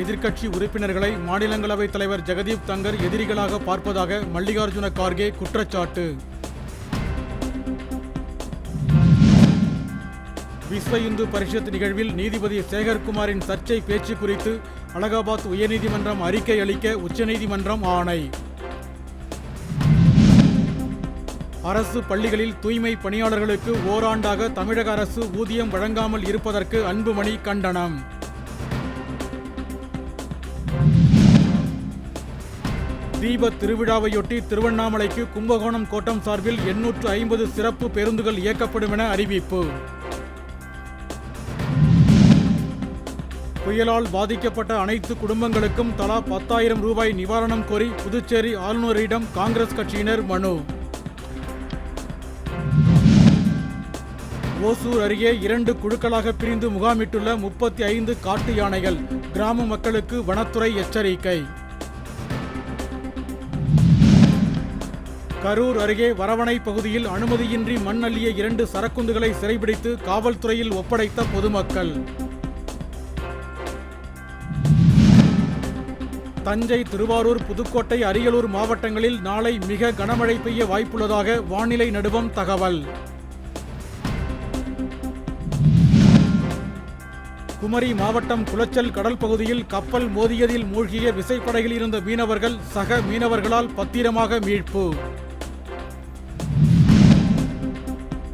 எதிர்க்கட்சி உறுப்பினர்களை மாநிலங்களவைத் தலைவர் ஜெகதீப் தங்கர் எதிரிகளாக பார்ப்பதாக மல்லிகார்ஜுன கார்கே குற்றச்சாட்டு. விஸ்வ இந்து பரிஷத் நிகழ்வில் நீதிபதி சேகர்குமாரின் சர்ச்சை பேச்சு குறித்து அலகாபாத் உயர்நீதிமன்றம் அறிக்கை அளிக்க உச்சநீதிமன்றம் ஆணை. அரசு பள்ளிகளில் தூய்மை பணியாளர்களுக்கு ஓராண்டாக தமிழக அரசு ஊதியம் வழங்காமல் இருப்பதற்கு அன்புமணி கண்டனம். தீப திருவிழாவையொட்டி திருவண்ணாமலைக்கு கும்பகோணம் கோட்டம் சார்பில் எண்ணூற்று ஐம்பது சிறப்பு பேருந்துகள் இயக்கப்படும் என அறிவிப்பு. புயலால் பாதிக்கப்பட்ட அனைத்து குடும்பங்களுக்கும் தலா பத்தாயிரம் ரூபாய் நிவாரணம் கோரி புதுச்சேரி ஆளுநரிடம் காங்கிரஸ் கட்சியினர் மனு. ஓசூர் அருகே இரண்டு குழுக்களாக பிரிந்து முகாமிட்டுள்ள முப்பத்தி ஐந்து காட்டு யானைகள் கிராம மக்களுக்கு வனத்துறை எச்சரிக்கை. கரூர் அருகே வரவணை பகுதியில் அனுமதியின்றி மண் அள்ளிய இரண்டு சரக்குந்துகளை சிறைபிடித்து காவல்துறையில் ஒப்படைத்த பொதுமக்கள். தஞ்சை திருவாரூர் புதுக்கோட்டை அரியலூர் மாவட்டங்களில் நாளை மிக கனமழை பெய்ய வாய்ப்புள்ளதாக வானிலை நடுவம் தகவல். குமரி மாவட்டம் குளச்சல் கடல் பகுதியில் கப்பல் மோதியதில் மூழ்கிய விசைப்படகில் இருந்த மீனவர்கள் சக மீனவர்களால் பத்திரமாக மீட்பு.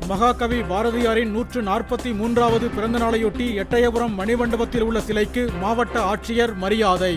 மகாகவி பாரதியாரின் நூற்று நாற்பத்தி மூன்றாவது பிறந்த நாளையொட்டி எட்டயபுரம் மணிமண்டபத்தில் உள்ள சிலைக்கு மாவட்ட ஆட்சியர் மரியாதை.